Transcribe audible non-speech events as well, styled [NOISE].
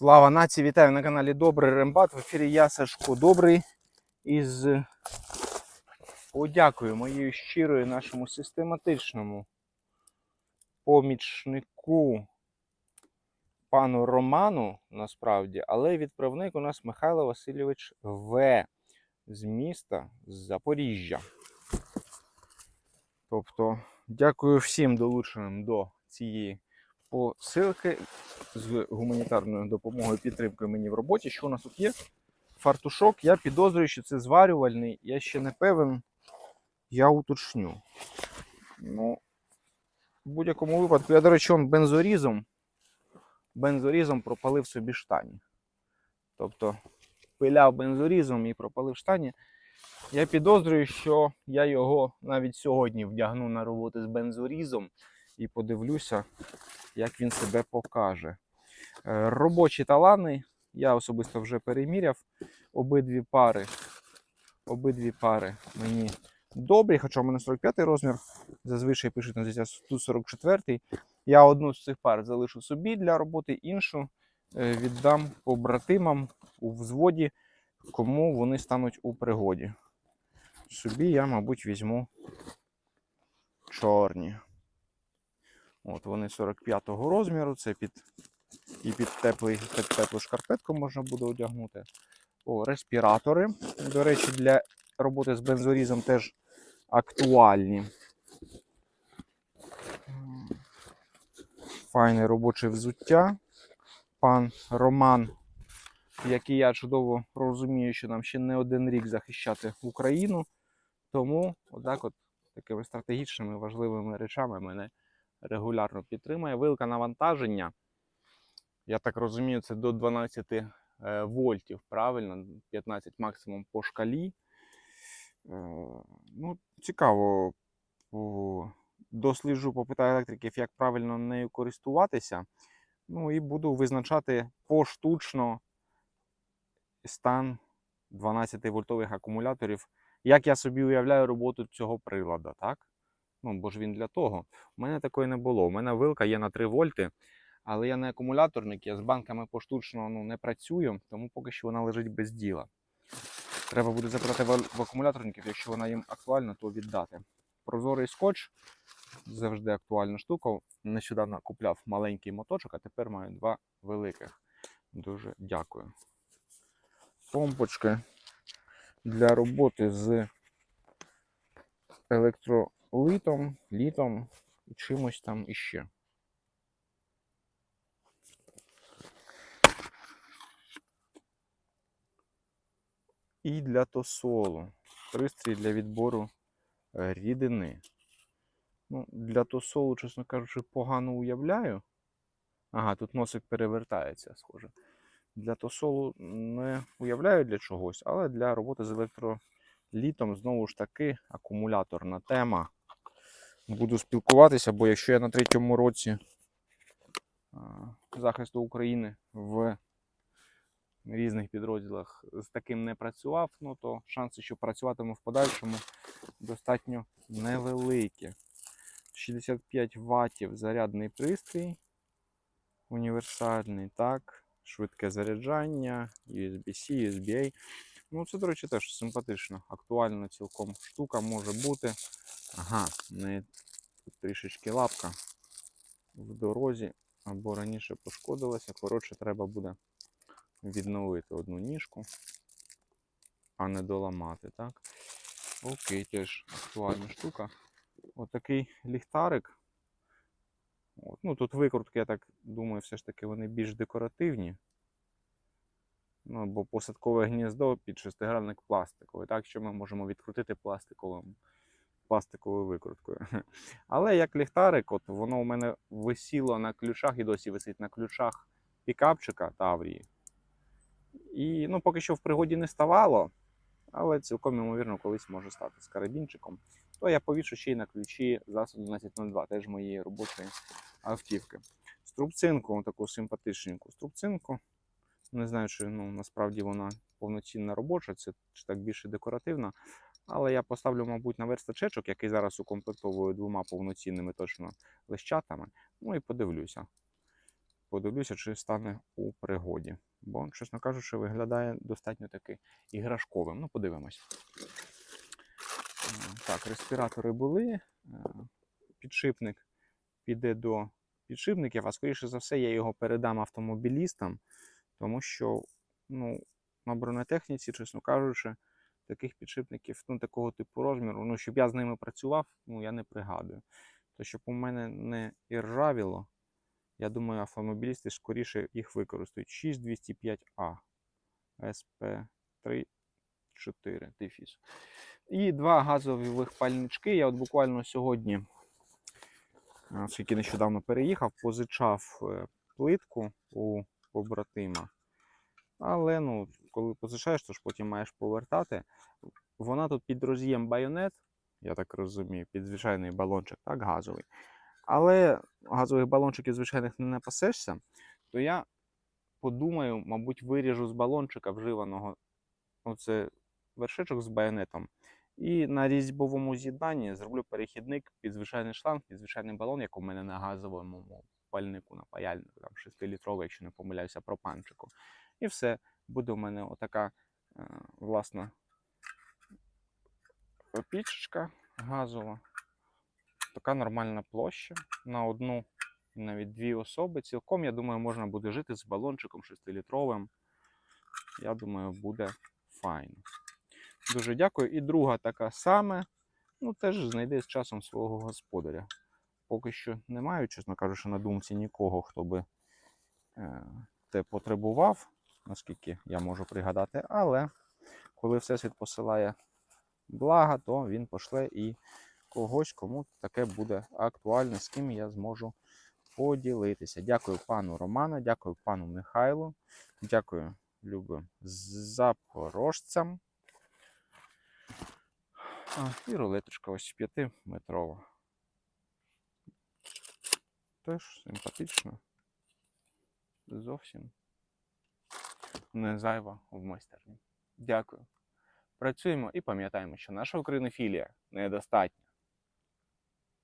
Слава нації, вітаю на каналі Добрий Рембат. В ефірі я Сашко Добрий. Із подякою моєю щирою нашому систематичному помічнику пану Роману, насправді, але відправник у нас Михайло Васильович В. з міста з Запоріжжя. Тобто, дякую всім долученим до цієї посилки з гуманітарною допомогою підтримкою мені в роботі. Що у нас тут є? Фартушок. Я підозрюю, що це зварювальний. Я ще не певен. Я уточню. Ну, в будь-якому випадку, я, до речі, он бензорізом. Бензорізом пропалив собі штані. Тобто пиляв бензорізом і пропалив штані. Я підозрюю, що я його навіть сьогодні вдягну на роботу з бензорізом і подивлюся, як він себе покаже. Е, Робочі талани я особисто вже переміряв. Обидві пари. Обидві пари мені добрі, хоча в мене 45 розмір. Зазвичай пишуть на зіття тут 44. Я одну з цих пар залишу собі для роботи, іншу е, віддам побратимам у взводі, кому вони стануть у пригоді. Собі я, мабуть, візьму чорні. От вони 45-го розміру, це під і під, теплий, під теплу шкарпетку можна буде одягнути. О, респіратори. До речі, для роботи з бензорізом теж актуальні. Файне робоче взуття. Пан Роман, як і я чудово розумію, що нам ще не один рік захищати Україну. Тому отак от такими стратегічними важливими речами мене регулярно підтримує. Вилка навантаження. Я так розумію, це до 12 е, вольтів, правильно, 15 максимум по шкалі. Е, ну, цікаво. Досліджу, попитаю електриків, як правильно нею користуватися. Ну і буду визначати поштучно стан 12-вольтових акумуляторів, як я собі уявляю роботу цього прилада, так? Ну, бо ж він для того. У мене такої не було. У мене вилка є на 3 вольти, але я не акумуляторник, я з банками поштучно ну, не працюю, тому поки що вона лежить без діла. Треба буде запитати в акумуляторників, якщо вона їм актуальна, то віддати. Прозорий скотч завжди актуальна штука. Нещодавно купляв маленький моточок, а тепер маю два великих. Дуже дякую. Помпочки для роботи з електролитом, літом і чимось там іще. І для тосолу. Пристрій для відбору е, рідини. Ну, для тосолу, чесно кажучи, погано уявляю. Ага, тут носик перевертається, схоже. Для тосолу не уявляю для чогось, але для роботи з електролітом знову ж таки акумуляторна тема. Буду спілкуватися, бо якщо я на третьому році захисту України в різних підрозділах з таким не працював, ну то шанси, що працюватиму в подальшому, достатньо невеликі. 65 ваттів зарядний пристрій. Універсальний, так. Швидке заряджання, USB-C, USB-A. Ну, це, до речі, теж симпатично. Актуальна цілком штука може бути. Ага, не трішечки лапка в дорозі або раніше пошкодилася. Коротше, треба буде відновити одну ніжку, а не доламати, так? Окей, теж актуальна штука. Отакий ліхтарик. От. Ну, тут викрутки, я так думаю, все ж таки вони більш декоративні. Ну, бо посадкове гніздо під шестигранник пластиковий, так що ми можемо відкрутити пластиковим, пластиковою викруткою. [LAUGHS] Але як ліхтарик, от воно у мене висіло на ключах і досі висить на ключах пікапчика Таврії. І ну, поки що в пригоді не ставало, але цілком ймовірно колись може стати з карабінчиком. То я повішу ще й на ключі ЗАС 1102, теж моєї робочої автівки. Струбцинку, таку симпатичненьку струбцинку. Не знаю, чи ну, насправді вона повноцінна робоча, це чи так більше декоративна. Але я поставлю, мабуть, на верстачечок, який зараз укомплектовую двома повноцінними точно лещатами. Ну і подивлюся. подивлюся, чи стане у пригоді. Бо, чесно кажучи, виглядає достатньо таки іграшковим. Ну, подивимось. Е, Так, респіратори були. Е, Підшипник піде до підшипників, а скоріше за все, я його передам автомобілістам, тому що ну, на бронетехніці, чесно кажучи, таких підшипників, ну, такого типу розміру, ну, щоб я з ними працював, ну, я не пригадую. То щоб у мене не іржавіло, я думаю, автомобілісти скоріше їх використають. 6205А SP3 4 дефіс. І два газових пальнички. Я от буквально сьогодні, оскільки нещодавно переїхав, позичав е, плитку у побратима. Але ну, коли позичаєш, то ж потім маєш повертати. Вона тут під роз'єм байонет, я так розумію, під звичайний балончик, так, газовий. Але газових балончиків звичайних не напасешся, то я подумаю, мабуть, виріжу з балончика вживаного оце вершечок з байонетом. І на різьбовому з'єднанні зроблю перехідник під звичайний шланг, під звичайний балон, як у мене на газовому пальнику, на паяльнику, там 6-літровий, якщо не помиляюся, пропанчику. І все, буде у мене отака е, власна пічечка газова. Така нормальна площа на одну, навіть дві особи. Цілком, я думаю, можна буде жити з балончиком 6-літровим. Я думаю, буде файно. Дуже дякую. І друга така саме. Ну, теж знайде з часом свого господаря. Поки що не маю, чесно кажучи, на думці нікого, хто би е, те потребував, наскільки я можу пригадати. Але коли Всесвіт посилає блага, то він пошле і когось, кому таке буде актуальне, з ким я зможу поділитися. Дякую пану Роману, дякую пану Михайлу, дякую любим запорожцям. І рулеточка ось 5-метрова. Теж симпатично. Зовсім не зайва в майстерні. Дякую. Працюємо і пам'ятаємо, що наша українофілія недостатня.